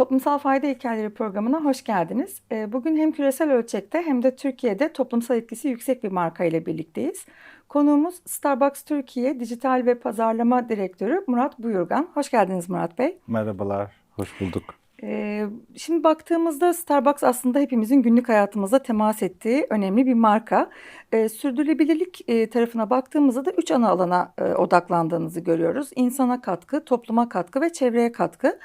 Toplumsal Fayda Hikayeleri programına hoş geldiniz. Ee, Bugün hem küresel ölçekte hem de Türkiye'de toplumsal etkisi yüksek bir marka ile birlikteyiz. Konuğumuz Starbucks Türkiye Dijital ve Pazarlama Direktörü Murat Buyurgan. Hoş geldiniz Murat Bey. Merhabalar, hoş bulduk. Ee, Şimdi baktığımızda Starbucks aslında hepimizin günlük hayatımızda temas ettiği önemli bir marka. Ee, Sürdürülebilirlik e, tarafına baktığımızda da üç ana alana e, odaklandığınızı görüyoruz. İnsana katkı, topluma katkı ve çevreye katkı.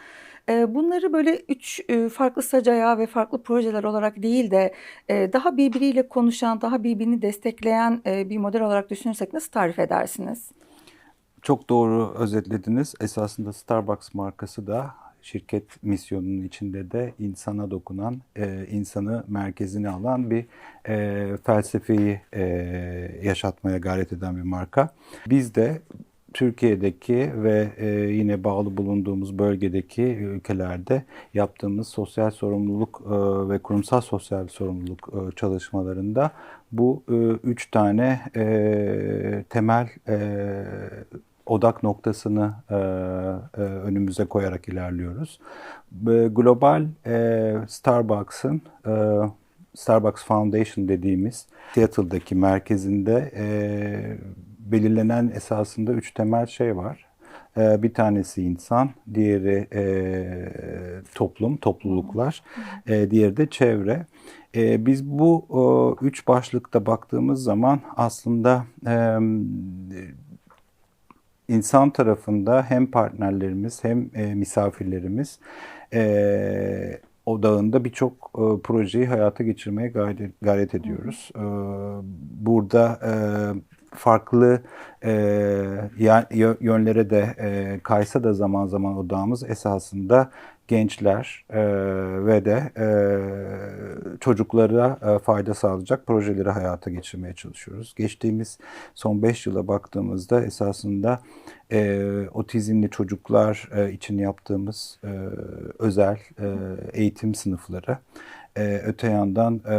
Bunları böyle üç farklı sac ve farklı projeler olarak değil de daha birbiriyle konuşan, daha birbirini destekleyen bir model olarak düşünürsek nasıl tarif edersiniz? Çok doğru özetlediniz. Esasında Starbucks markası da şirket misyonunun içinde de insana dokunan, insanı merkezine alan bir e, felsefeyi yaşatmaya gayret eden bir marka. Biz de Türkiye'deki ve e, yine bağlı bulunduğumuz bölgedeki ülkelerde yaptığımız sosyal sorumluluk e, ve kurumsal sosyal sorumluluk e, çalışmalarında bu üç tane temel odak noktasını e, e, önümüze koyarak ilerliyoruz. E, global e, Starbucks'ın e, Starbucks Foundation dediğimiz Seattle'daki merkezinde e, belirlenen esasında üç temel şey var. E, bir tanesi insan, diğeri e, toplum, topluluklar, e, diğeri de çevre. E, biz bu üç başlıkta baktığımız zaman aslında insan tarafında hem partnerlerimiz hem e, misafirlerimiz e, odağında birçok projeyi hayata geçirmeye gayret, ediyoruz. Burada farklı e, yönlere de e, kaysa da zaman zaman odağımız esasında gençler e, ve de e, çocuklara e, fayda sağlayacak projeleri hayata geçirmeye çalışıyoruz. Geçtiğimiz son 5 yıla baktığımızda esasında e, otizmli çocuklar e, için yaptığımız e, özel e, eğitim sınıfları, e, öte yandan e,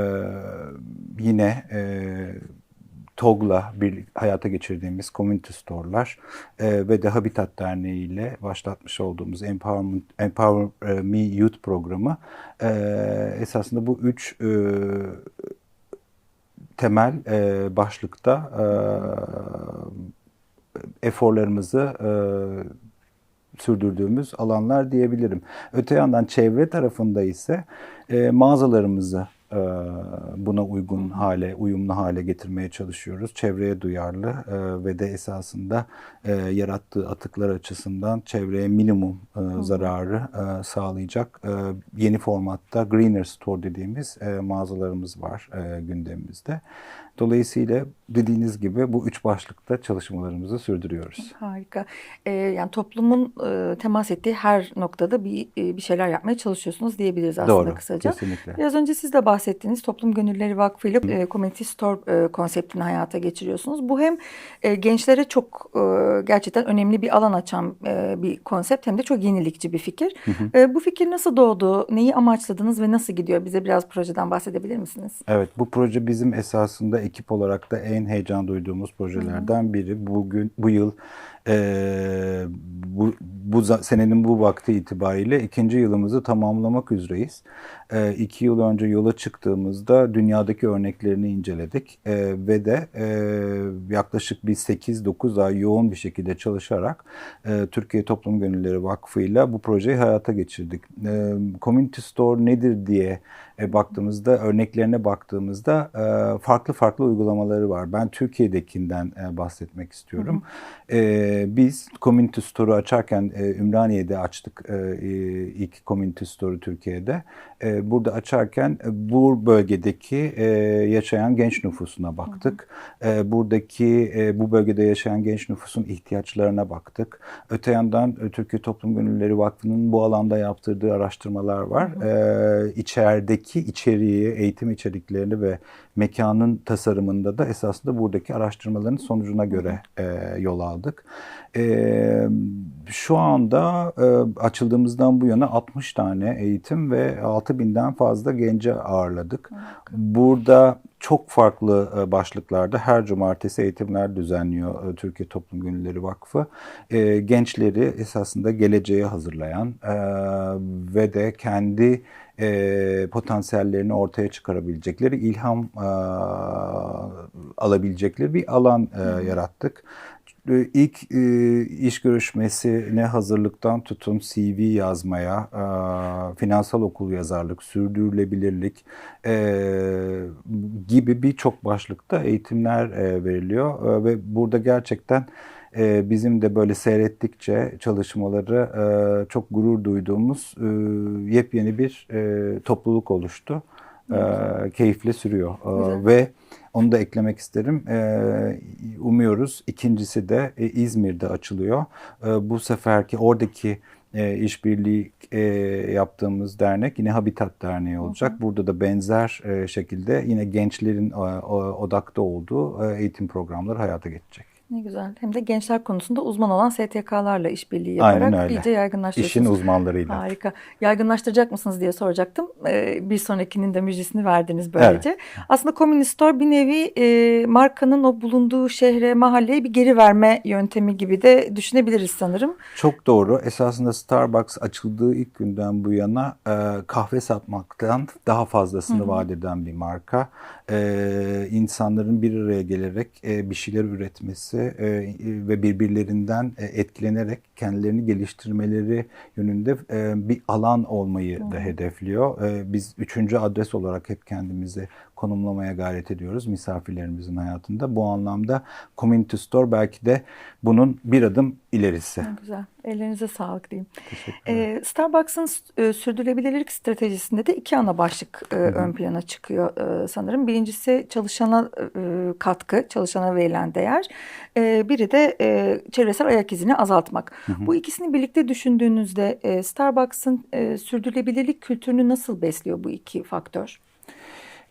yine e, TOG'la bir hayata geçirdiğimiz community store'lar e, ve de Habitat Derneği ile başlatmış olduğumuz Empowerment, Empower e, Me Youth programı e, esasında bu üç e, temel e, başlıkta e, eforlarımızı e, sürdürdüğümüz alanlar diyebilirim. Öte yandan çevre tarafında ise e, mağazalarımızı buna uygun hale, uyumlu hale getirmeye çalışıyoruz. Çevreye duyarlı e, ve de esasında e, yarattığı atıklar açısından çevreye minimum e, zararı sağlayacak yeni formatta Greener Store dediğimiz mağazalarımız var gündemimizde. Dolayısıyla dediğiniz gibi bu üç başlıkta çalışmalarımızı sürdürüyoruz. Harika. Ee, yani toplumun e, temas ettiği her noktada bir e, bir şeyler yapmaya çalışıyorsunuz diyebiliriz aslında Doğru, kısaca. kesinlikle. Biraz önce siz de bahsettiğiniz Toplum Gönülleri Vakfı ile e, Community Store e, konseptini hayata geçiriyorsunuz. Bu hem e, gençlere çok e, gerçekten önemli bir alan açan e, bir konsept hem de çok yenilikçi bir fikir. E, bu fikir nasıl doğdu? Neyi amaçladınız ve nasıl gidiyor? Bize biraz projeden bahsedebilir misiniz? Evet, bu proje bizim esasında ekip olarak da en heyecan duyduğumuz projelerden biri. Bugün bu yıl eee, bu, bu senenin bu vakti itibariyle ikinci yılımızı tamamlamak üzereyiz. Eee iki yıl önce yola çıktığımızda dünyadaki örneklerini inceledik Eee, ve de eee, yaklaşık bir 8-9 ay yoğun bir şekilde çalışarak eee, Türkiye Toplum Gönülleri Vakfı'yla bu projeyi hayata geçirdik. Eee Community Store nedir diye e, baktığımızda, örneklerine baktığımızda e, farklı farklı uygulamaları var. Ben Türkiye'dekinden e, bahsetmek istiyorum. E, biz Community Store'u açarken e, Ümraniye'de açtık e, e, ilk Community Store'u Türkiye'de. E, burada açarken e, bu bölgedeki e, yaşayan genç nüfusuna baktık. E, buradaki e, bu bölgede yaşayan genç nüfusun ihtiyaçlarına baktık. Öte yandan e, Türkiye Toplum Gönüllüleri Vakfı'nın bu alanda yaptırdığı araştırmalar var. E, içerideki içeriği, eğitim içeriklerini ve mekanın tasarımında da esasında buradaki araştırmaların sonucuna göre e, yol aldık. E, şu anda e, açıldığımızdan bu yana 60 tane eğitim ve 6000'den fazla gence ağırladık. Burada çok farklı e, başlıklarda her cumartesi eğitimler düzenliyor e, Türkiye Toplum Gönülleri Vakfı. E, gençleri esasında geleceğe hazırlayan ve de kendi potansiyellerini ortaya çıkarabilecekleri, ilham alabilecekleri bir alan yarattık. E, İlk e, iş görüşmesine hazırlıktan tutun CV yazmaya, e, finansal okul yazarlık, sürdürülebilirlik e, gibi birçok başlıkta eğitimler e, veriliyor. E, ve burada gerçekten e, bizim de böyle seyrettikçe çalışmaları e, çok gurur duyduğumuz e, yepyeni bir e, topluluk oluştu. E, keyifle sürüyor. E, ve onu da eklemek isterim. E, umuyoruz ikincisi de e, İzmir'de açılıyor. E, bu seferki oradaki e, işbirliği e, yaptığımız dernek yine Habitat Derneği olacak. Burada da benzer e, şekilde yine gençlerin e, odakta olduğu e, eğitim programları hayata geçecek. Ne güzel. Hem de gençler konusunda uzman olan STK'larla işbirliği Aynen yaparak öyle. iyice İşin yaygınlaştırıyorsunuz. uzmanlarıyla. Harika. Yaygınlaştıracak mısınız diye soracaktım. Ee, bir sonrakinin de müjdesini verdiniz böylece. Aslında Community Store bir nevi e, markanın o bulunduğu şehre, mahalleye bir geri verme yöntemi gibi de düşünebiliriz sanırım. Çok doğru. Esasında Starbucks açıldığı ilk günden bu yana e, kahve satmaktan daha fazlasını vaat eden bir marka. E, insanların bir araya gelerek e, bir şeyler üretmesi e, ve birbirlerinden e, etkilenerek kendilerini geliştirmeleri yönünde e, bir alan olmayı da hedefliyor. E, biz üçüncü adres olarak hep kendimizi konumlamaya gayret ediyoruz misafirlerimizin hayatında. Bu anlamda Community Store belki de bunun bir adım ilerisi. Ne güzel. Ellerinize sağlık diyeyim. Ee, Starbucks'ın e, sürdürülebilirlik stratejisinde de iki ana başlık e, ön plana çıkıyor e, sanırım. Birincisi çalışana e, katkı, çalışana verilen değer. E, biri de e, çevresel ayak izini azaltmak. Bu ikisini birlikte düşündüğünüzde e, Starbucks'ın e, sürdürülebilirlik kültürünü nasıl besliyor bu iki faktör?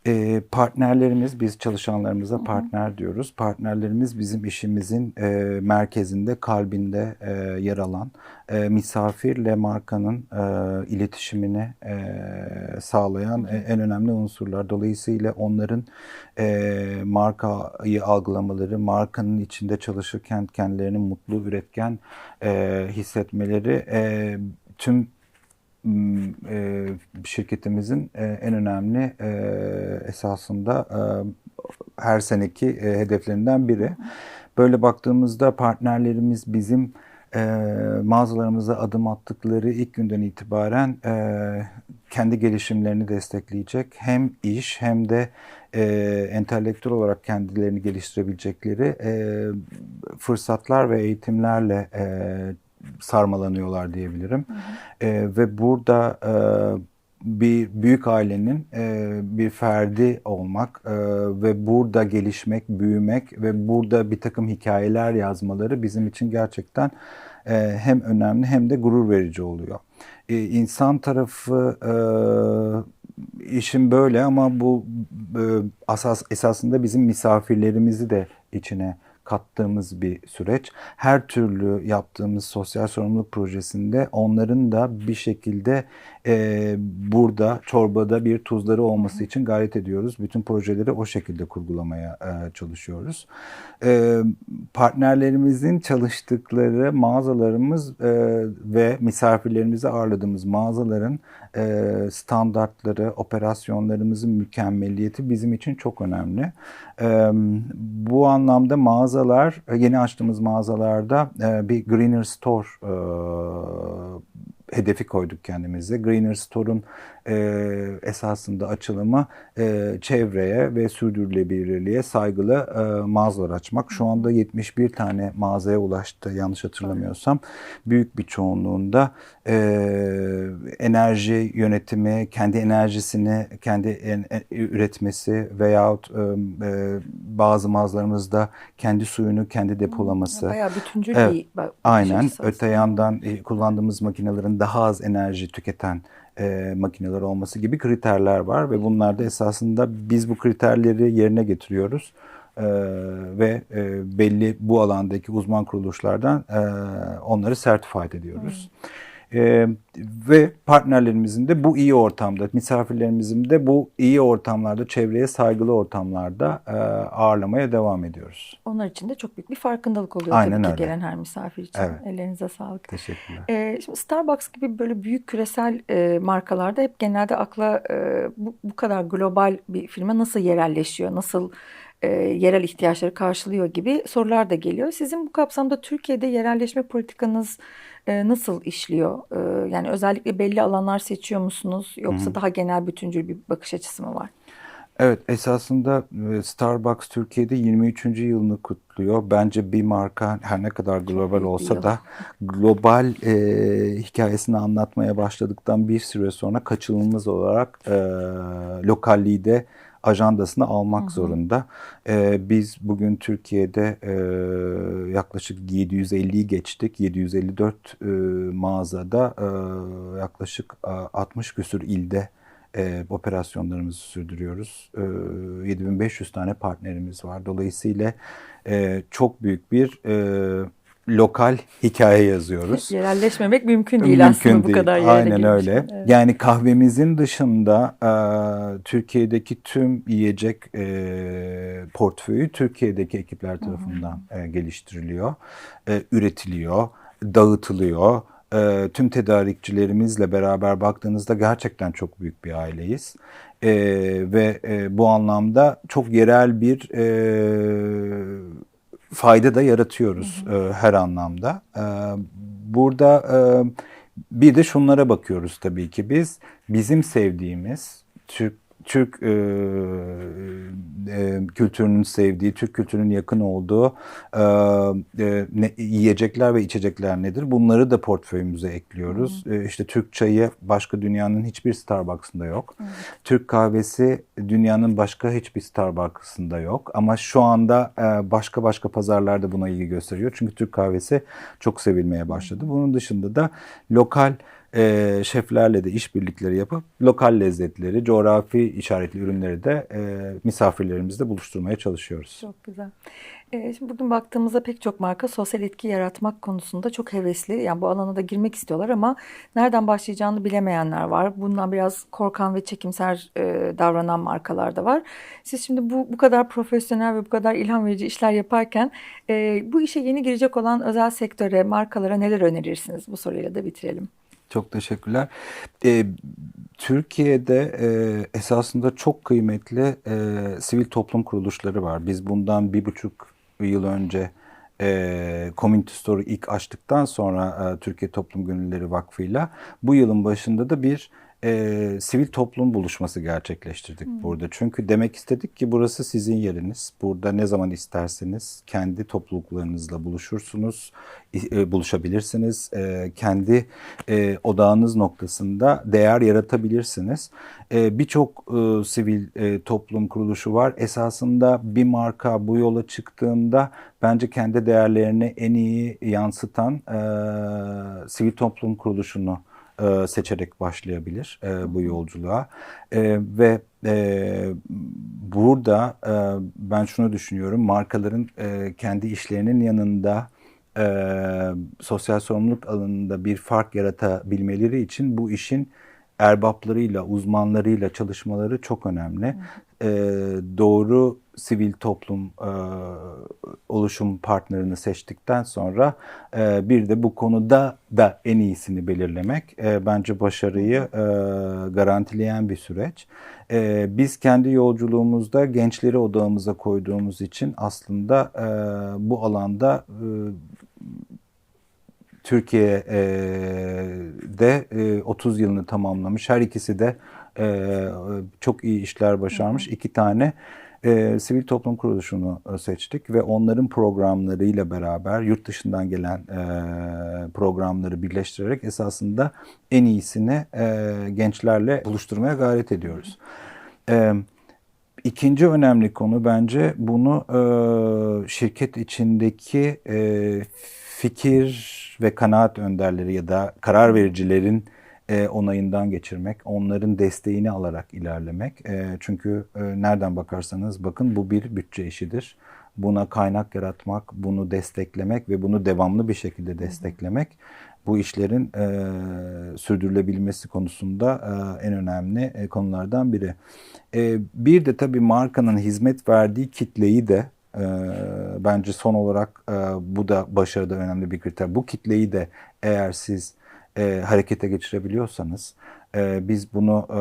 E, partnerlerimiz, biz çalışanlarımıza partner diyoruz. Partnerlerimiz bizim işimizin e, merkezinde, kalbinde e, yer alan, e, misafirle markanın e, iletişimini e, sağlayan e, en önemli unsurlar. Dolayısıyla onların e, markayı algılamaları, markanın içinde çalışırken kendilerini mutlu, üretken e, hissetmeleri e, tüm e, şirketimizin e, en önemli e, esasında e, her seneki e, hedeflerinden biri. Böyle baktığımızda partnerlerimiz bizim e, mağazalarımıza adım attıkları ilk günden itibaren e, kendi gelişimlerini destekleyecek hem iş hem de e, entelektüel olarak kendilerini geliştirebilecekleri e, fırsatlar ve eğitimlerle e, sarmalanıyorlar diyebilirim. E, ve burada e, bir büyük ailenin e, bir ferdi olmak e, ve burada gelişmek, büyümek ve burada bir takım hikayeler yazmaları bizim için gerçekten e, hem önemli hem de gurur verici oluyor. E, insan tarafı e, işin böyle ama bu e, asas esasında bizim misafirlerimizi de içine kattığımız bir süreç. Her türlü yaptığımız sosyal sorumluluk projesinde onların da bir şekilde e, burada çorbada bir tuzları olması için gayret ediyoruz. Bütün projeleri o şekilde kurgulamaya e, çalışıyoruz. E, partnerlerimizin çalıştıkları mağazalarımız e, ve misafirlerimizi ağırladığımız mağazaların standartları, operasyonlarımızın mükemmeliyeti bizim için çok önemli. E, bu anlamda mağazalar, yeni açtığımız mağazalarda e, bir Greener Store e, hedefi koyduk kendimize. Greener Store'un e, esasında açılımı e, çevreye ve sürdürülebilirliğe saygılı e, mağazalar açmak. Şu anda 71 tane mağazaya ulaştı yanlış hatırlamıyorsam. Büyük bir çoğunluğunda e, enerji yönetimi, kendi enerjisini kendi en- en- üretmesi veyahut e, e, bazı mağazalarımızda kendi suyunu kendi depolaması. Bayağı bütüncül Evet, bir bakış Aynen. aslında. Öte yandan e, kullandığımız makinelerin daha az enerji tüketen e, makineler olması gibi kriterler var ve bunlarda esasında biz bu kriterleri yerine getiriyoruz E, ve e, belli bu alandaki uzman kuruluşlardan e, onları sertifade ediyoruz. E, ve partnerlerimizin de bu iyi ortamda, misafirlerimizin de bu iyi ortamlarda, çevreye saygılı ortamlarda e, ağırlamaya devam ediyoruz. Onlar için de çok büyük bir farkındalık oluyor Aynen tabii ki öyle. gelen her misafir için. Evet. Ellerinize sağlık. Teşekkürler. Ee, şimdi Starbucks gibi böyle büyük küresel e, markalarda hep genelde akla e, bu, bu kadar global bir firma nasıl yerelleşiyor, nasıl e, yerel ihtiyaçları karşılıyor gibi sorular da geliyor. Sizin bu kapsamda Türkiye'de yerelleşme politikanız e, nasıl işliyor? E, yani özellikle belli alanlar seçiyor musunuz yoksa daha genel bütüncül bir bakış açısı mı var? Evet, esasında e, Starbucks Türkiye'de 23. yılını kutluyor. Bence bir marka her ne kadar global olsa da global e, hikayesini anlatmaya başladıktan bir süre sonra kaçınılmaz olarak e, lokalliği de ajandasına almak zorunda. E, biz bugün Türkiye'de e, yaklaşık 750'yi geçtik. 754 e, mağazada e, yaklaşık e, 60 küsur ilde e, operasyonlarımızı sürdürüyoruz. E, 7500 tane partnerimiz var. Dolayısıyla e, çok büyük bir e, lokal hikaye yazıyoruz. Yerelleşmemek mümkün değil aslında bu kadar yere Aynen girmişken. öyle. Evet. Yani kahvemizin dışında e, Türkiye'deki tüm yiyecek e, portföyü Türkiye'deki ekipler tarafından e, geliştiriliyor, e, üretiliyor, dağıtılıyor. E, tüm tedarikçilerimizle beraber baktığınızda gerçekten çok büyük bir aileyiz. E, ve e, bu anlamda çok yerel bir e, fayda da yaratıyoruz e, her anlamda. E, burada e, bir de şunlara bakıyoruz tabii ki biz. Bizim sevdiğimiz Türk Türk e, e, kültürünün sevdiği, Türk kültürünün yakın olduğu e, e, ne, yiyecekler ve içecekler nedir? Bunları da portföyümüze ekliyoruz. E, işte Türk çayı başka dünyanın hiçbir Starbucks'ında yok. Türk kahvesi dünyanın başka hiçbir Starbucks'ında yok. Ama şu anda e, başka başka pazarlarda buna ilgi gösteriyor. Çünkü Türk kahvesi çok sevilmeye başladı. Bunun dışında da lokal e, şeflerle de işbirlikleri yapıp lokal lezzetleri, coğrafi işaretli ürünleri de e, misafirlerimizle buluşturmaya çalışıyoruz. Çok güzel. Ee, şimdi bugün baktığımızda pek çok marka sosyal etki yaratmak konusunda çok hevesli. Yani bu alana da girmek istiyorlar ama nereden başlayacağını bilemeyenler var. Bundan biraz korkan ve çekimser e, davranan markalar da var. Siz şimdi bu bu kadar profesyonel ve bu kadar ilham verici işler yaparken e, bu işe yeni girecek olan özel sektöre, markalara neler önerirsiniz? Bu soruyla da bitirelim. Çok teşekkürler. Ee, Türkiye'de e, esasında çok kıymetli e, sivil toplum kuruluşları var. Biz bundan bir buçuk yıl önce e, Community Store'u ilk açtıktan sonra e, Türkiye Toplum Gönülleri Vakfı'yla bu yılın başında da bir e, sivil toplum buluşması gerçekleştirdik burada. Çünkü demek istedik ki burası sizin yeriniz. Burada ne zaman isterseniz kendi topluluklarınızla buluşursunuz, e, buluşabilirsiniz. E, kendi e, odağınız noktasında değer yaratabilirsiniz. E, Birçok e, sivil e, toplum kuruluşu var. Esasında bir marka bu yola çıktığında bence kendi değerlerini en iyi yansıtan e, sivil toplum kuruluşunu e, seçerek başlayabilir e, bu yolculuğa. E, ve e, burada e, ben şunu düşünüyorum markaların e, kendi işlerinin yanında e, sosyal sorumluluk alanında bir fark yaratabilmeleri için bu işin erbaplarıyla, uzmanlarıyla çalışmaları çok önemli. E, doğru sivil toplum e, oluşum partnerini seçtikten sonra e, bir de bu konuda da en iyisini belirlemek e, bence başarıyı e, garantileyen bir süreç. E, biz kendi yolculuğumuzda gençleri odağımıza koyduğumuz için aslında e, bu alanda e, Türkiye'de e, 30 yılını tamamlamış. Her ikisi de e, çok iyi işler başarmış. İki tane e, sivil toplum kuruluşunu e, seçtik ve onların programlarıyla beraber yurt dışından gelen e, programları birleştirerek esasında en iyisini e, gençlerle buluşturmaya gayret ediyoruz. E, İkinci önemli konu bence bunu e, şirket içindeki e, fikir ve kanaat önderleri ya da karar vericilerin e, onayından geçirmek, onların desteğini alarak ilerlemek. E, çünkü e, nereden bakarsanız bakın bu bir bütçe işidir. buna kaynak yaratmak, bunu desteklemek ve bunu devamlı bir şekilde desteklemek bu işlerin e, sürdürülebilmesi konusunda e, en önemli e, konulardan biri. E, bir de tabii markanın hizmet verdiği kitleyi de e, bence son olarak e, bu da başarıda önemli bir kriter. Bu kitleyi de eğer siz e, harekete geçirebiliyorsanız e, biz bunu e,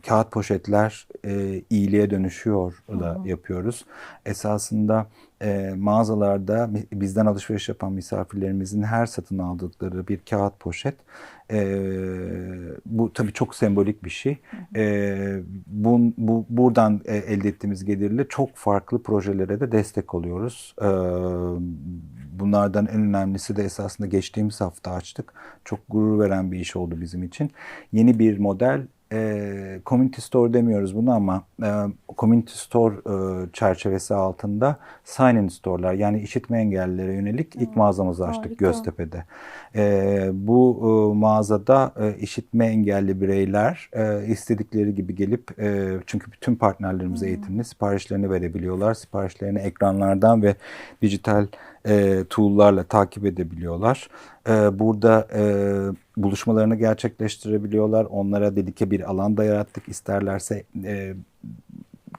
kağıt poşetler e, iyiliğe dönüşüyor da yapıyoruz. Esasında e, mağazalarda bizden alışveriş yapan misafirlerimizin her satın aldıkları bir kağıt poşet e, bu tabii çok sembolik bir şey. E, bu, bu buradan e, elde ettiğimiz gelirle çok farklı projelere de destek oluyoruz. E, bunlardan en önemlisi de esasında geçtiğimiz hafta açtık. Çok gurur veren bir iş oldu bizim için. Yeni bir model e, community store demiyoruz bunu ama e, community store e, çerçevesi altında sign-in store'lar yani işitme engellilere yönelik ilk mağazamızı açtık harika. Göztepe'de. E, bu e, mağazada e, işitme engelli bireyler e, istedikleri gibi gelip e, çünkü bütün partnerlerimiz eğitimli siparişlerini verebiliyorlar. Siparişlerini ekranlardan ve dijital e, tool'larla takip edebiliyorlar. E, burada e, buluşmalarını gerçekleştirebiliyorlar. Onlara dedike bir alan da yarattık. İsterlerse e,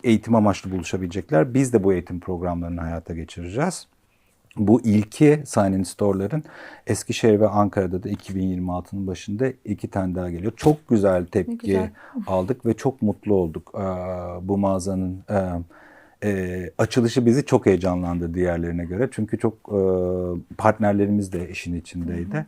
eğitim amaçlı buluşabilecekler. Biz de bu eğitim programlarını hayata geçireceğiz. Bu ilki Sign-in Store'ların Eskişehir ve Ankara'da da 2026'nın başında iki tane daha geliyor. Çok güzel tepki güzel. aldık ve çok mutlu olduk. Ee, Bu mağazanın e, açılışı bizi çok heyecanlandırdı diğerlerine göre. Çünkü çok e, partnerlerimiz de işin içindeydi.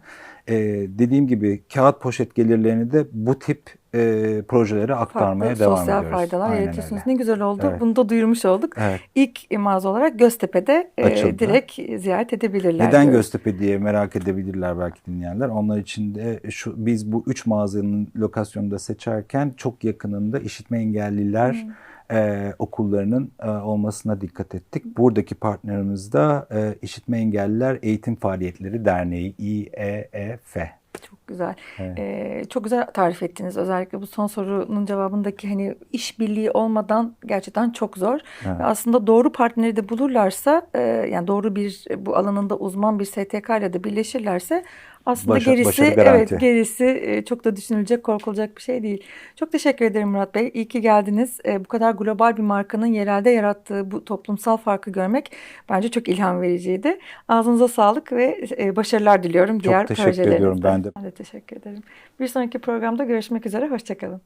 E, dediğim gibi kağıt poşet gelirlerini de bu tip e, projelere aktarmaya Farklı devam sosyal ediyoruz. faydalar Aynen yaratıyorsunuz. öyle. Ne güzel oldu. Evet. Bunu da duyurmuş olduk. Evet. İlk mağaza olarak Göztepe'de e, Açıldı. direkt ziyaret edebilirler. Neden diyoruz. Göztepe diye merak edebilirler belki dinleyenler. Onlar için de şu biz bu üç mağazanın lokasyonunu da seçerken çok yakınında işitme engelliler e, okullarının e, olmasına dikkat ettik. Buradaki partnerimiz de e, İşitme Engelliler Eğitim Faaliyetleri Derneği İEEF. Çok güzel. Evet. Ee, çok güzel tarif ettiniz. Özellikle bu son sorunun cevabındaki hani işbirliği olmadan gerçekten çok zor. Evet. Ve aslında doğru partneri de bulurlarsa, e, yani doğru bir bu alanında uzman bir STK ile de birleşirlerse aslında Başa- gerisi evet gerisi e, çok da düşünülecek, korkulacak bir şey değil. Çok teşekkür ederim Murat Bey. İyi ki geldiniz. E, bu kadar global bir markanın yerelde yarattığı bu toplumsal farkı görmek bence çok ilham vericiydi. Ağzınıza sağlık ve e, başarılar diliyorum Çok diğer teşekkür ediyorum projelerinizde. ben de. Ben de teşekkür ederim. Bir sonraki programda görüşmek üzere. Hoşçakalın.